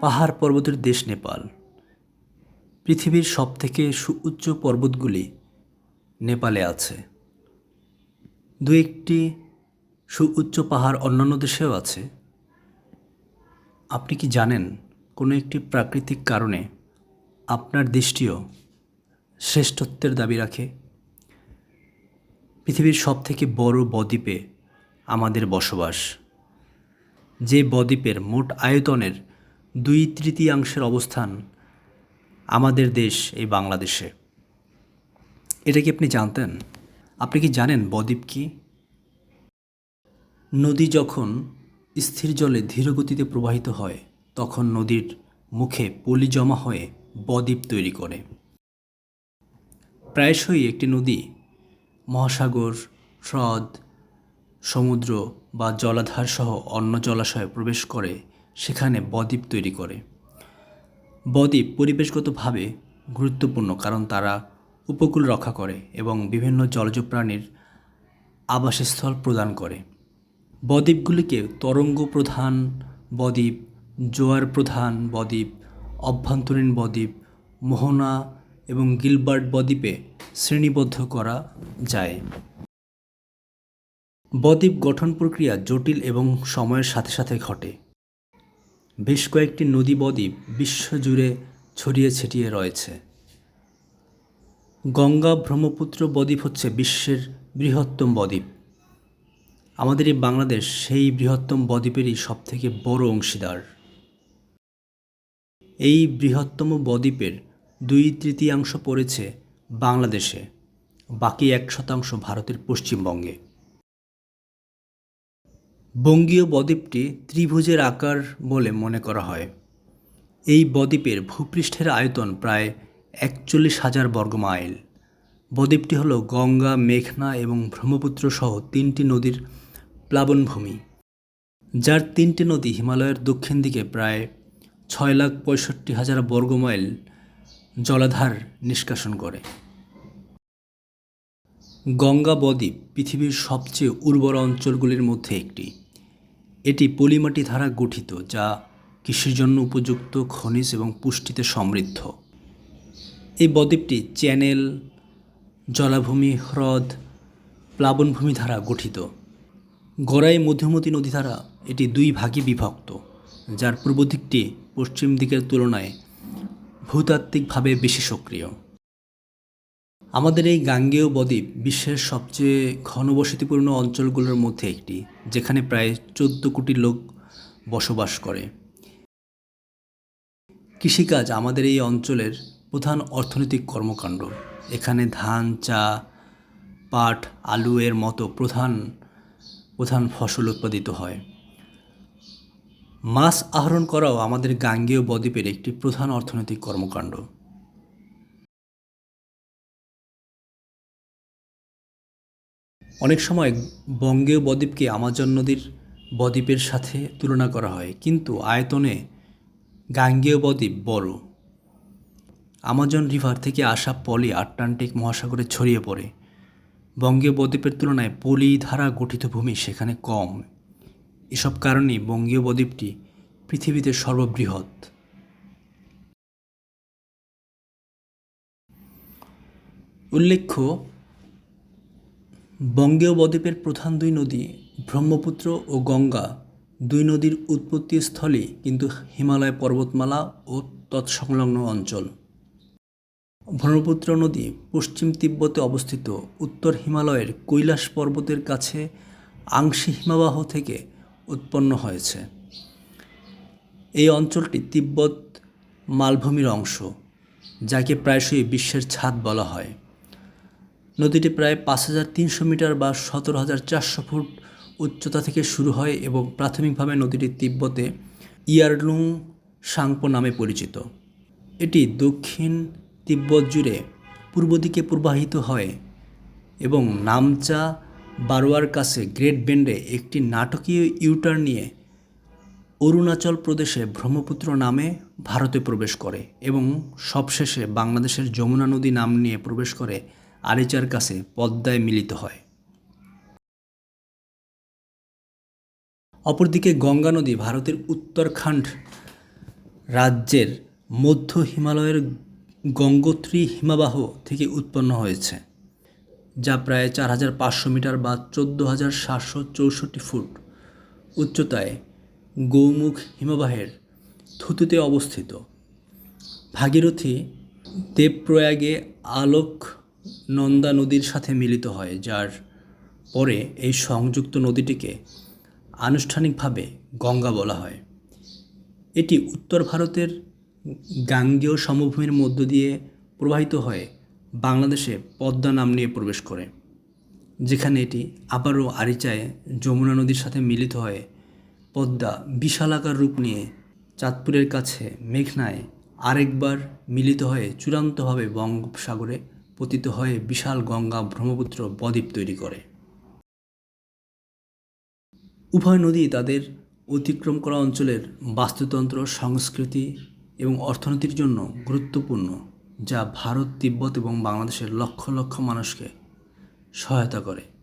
পাহাড় পর্বতের দেশ নেপাল। পৃথিবীর সবথেকে সুউচ্চ পর্বতগুলি নেপালে আছে। দু একটি সুউচ্চ পাহাড় অন্যান্য দেশেও আছে। আপনি কি জানেন কোনো একটি প্রাকৃতিক কারণে আপনার দেশটিও শ্রেষ্ঠত্বের দাবি রাখে? পৃথিবীর সবথেকে বড় বদ্বীপে আমাদের বসবাস। যে বদ্বীপের মোট আয়তনের দুই তৃতীয়াংশের অবস্থান আমাদের দেশ, এই বাংলাদেশে। এটা কি আপনি জানতেন? আপনি কি জানেন বদ্বীপ কি? নদী যখন স্থির জলে ধীরগতিতে প্রবাহিত হয়, তখন নদীর মুখে পলি জমা হয়ে বদ্বীপ তৈরি করে। প্রায়শই একটি নদী মহাসাগর, হ্রদ, সমুদ্র বা জলাধার সহ অন্য জলাশয়ে প্রবেশ করে সেখানে বদ্বীপ তৈরি করে। বদ্বীপ পরিবেশগতভাবে গুরুত্বপূর্ণ কারণ তারা উপকূল রক্ষা করে এবং বিভিন্ন জলজ প্রাণীর আবাসস্থল প্রদান করে। বদ্বীপগুলিকে তরঙ্গ প্রধান বদ্বীপ, জোয়ার প্রধান বদ্বীপ, অভ্যন্তরীণ বদ্বীপ, মোহনা এবং গিলবার্ট বদ্বীপে শ্রেণীবদ্ধ করা যায়। বদ্বীপ গঠন প্রক্রিয়া জটিল এবং সময়ের সাথে সাথে ঘটে। বেশ কয়েকটি নদী বদ্বীপ বিশ্বজুড়ে ছড়িয়ে ছিটিয়ে রয়েছে। গঙ্গা ব্রহ্মপুত্র বদ্বীপ হচ্ছে বিশ্বের বৃহত্তম বদ্বীপ। আমাদের এই বাংলাদেশ সেই বৃহত্তম বদ্বীপেরই সবথেকে বড় অংশীদার। এই বৃহত্তম বদ্বীপের দুই তৃতীয়াংশ পড়েছে বাংলাদেশে, বাকি এক শতাংশ ভারতের পশ্চিমবঙ্গে। বঙ্গীয় বদ্বীপটি ত্রিভুজের আকার বলে মনে করা হয়। এই বদ্বীপের ভূপৃষ্ঠের আয়তন প্রায় একচল্লিশ হাজার বর্গমাইল বদ্বীপটি হল গঙ্গা, মেঘনা এবং ব্রহ্মপুত্র সহ তিনটি নদীর প্লাবনভূমি, যার তিনটি নদী হিমালয়ের দক্ষিণ দিকে প্রায় ছয় লাখ পঁয়ষট্টি হাজার বর্গমাইল জলাধার নিষ্কাশন করে। গঙ্গা বদ্বীপ পৃথিবীর সবচেয়ে উর্বর অঞ্চলগুলির মধ্যে একটি। এটি পলিমাটি দ্বারা গঠিত, যা কৃষির জন্য উপযুক্ত খনিজ এবং পুষ্টিতে সমৃদ্ধ। এই বদ্বীপটি চ্যানেল, জলাভূমি, হ্রদ, প্লাবনভূমি দ্বারা গঠিত। গড়াই মধুমতি নদী দ্বারা এটি দুই ভাগে বিভক্ত, যার পূর্ব দিকটি পশ্চিম দিকের তুলনায় ভূতাত্ত্বিকভাবে বেশি সক্রিয়। আমাদের এই গাঙ্গেয় বদ্বীপ বিশ্বের সবচেয়ে ঘনবসতিপূর্ণ অঞ্চলগুলোর মধ্যে একটি, যেখানে প্রায় চোদ্দ কোটি লোক বসবাস করে। কৃষিকাজ আমাদের এই অঞ্চলের প্রধান অর্থনৈতিক কর্মকাণ্ড। এখানে ধান, চা, পাট, আলু এর মতো প্রধান প্রধান ফসল উৎপাদিত হয়। মাছ আহরণ করাও আমাদের গাঙ্গেয় বদ্বীপের একটি প্রধান অর্থনৈতিক কর্মকাণ্ড। অনেক সময় বঙ্গীয় বদ্বীপকে আমাজন নদীর বদ্বীপের সাথে তুলনা করা হয়। কিন্তু আয়তনে গাঙ্গেয় বদ্বীপ বড়। আমাজন রিভার থেকে আসা পলি আটলান্টিক মহাসাগরে ছড়িয়ে পড়ে। বঙ্গীয় বদ্বীপের তুলনায় পলি ধারা গঠিত ভূমি সেখানে কম। এসব কারণেই বঙ্গীয় বদ্বীপটি পৃথিবীতে সর্ববৃহৎ। উল্লেখ্য বঙ্গীয় বদ্বীপের প্রধান দুই নদী ব্রহ্মপুত্র ও গঙ্গা দুই নদীর উৎপত্তি স্থলই কিন্তু হিমালয় পর্বতমালা ও তৎসংলগ্ন অঞ্চল। ব্রহ্মপুত্র নদী পশ্চিম তিব্বতে অবস্থিত। উত্তর হিমালয়ের কৈলাস পর্বতের কাছে আংশি হিমাবাহ থেকে উৎপন্ন হয়েছে। এই অঞ্চলটি তিব্বত মালভূমির অংশ, যাকে প্রায়শই বিশ্বের ছাদ বলা হয়। নদীটি প্রায় পাঁচ হাজার তিনশো মিটার বা সতেরো হাজার চারশো ফুট উচ্চতা থেকে শুরু হয় এবং প্রাথমিকভাবে নদীটি তিব্বতে ইয়ারলুং সাংপো নামে পরিচিত। এটি দক্ষিণ তিব্বত জুড়ে পূর্ব দিকে প্রবাহিত হয় এবং নামচা বারোয়ার কাছে গ্রেট বেন্ডে একটি নাটকীয় ইউটার নিয়ে অরুণাচল প্রদেশে ব্রহ্মপুত্র নামে ভারতে প্রবেশ করে এবং সবশেষে বাংলাদেশের যমুনা নদী নাম নিয়ে প্রবেশ করে আরিচার কাছে পদ্মায় মিলিত হয়। অপরদিকে গঙ্গা নদী ভারতের উত্তরাখণ্ড রাজ্যের মধ্য হিমালয়ের গঙ্গোত্রী হিমাবাহ থেকে উৎপন্ন হয়েছে, যা প্রায় চার হাজার পাঁচশো মিটার বা চোদ্দ হাজার সাতশো চৌষট্টি ফুট উচ্চতায় গৌমুখ হিমবাহের থুতুতে অবস্থিত। ভাগীরথী দেবপ্রয়াগে আলোক নন্দা নদীর সাথে মিলিত হয়, যার পরে এই সংযুক্ত নদীটিকে আনুষ্ঠানিকভাবে গঙ্গা বলা হয়। এটি উত্তর ভারতের গাঙ্গেয় সমভূমির মধ্য দিয়ে প্রবাহিত হয়ে বাংলাদেশে পদ্মা নাম নিয়ে প্রবেশ করে, যেখানে এটি আবারও আরিচায় যমুনা নদীর সাথে মিলিত হয়ে পদ্মা বিশালাকার রূপ নিয়ে চাঁদপুরের কাছে মেঘনায় আরেকবার মিলিত হয়ে চূড়ান্তভাবে বঙ্গোপসাগরে পতিত হয়ে বিশাল গঙ্গা ব্রহ্মপুত্র বদ্বীপ তৈরি করে। উভয় নদী তাদের অতিক্রম করা অঞ্চলের বাস্তুতন্ত্র, সংস্কৃতি এবং অর্থনীতির জন্য গুরুত্বপূর্ণ, যা ভারত, তিব্বত এবং বাংলাদেশের লক্ষ লক্ষ মানুষকে সহায়তা করে।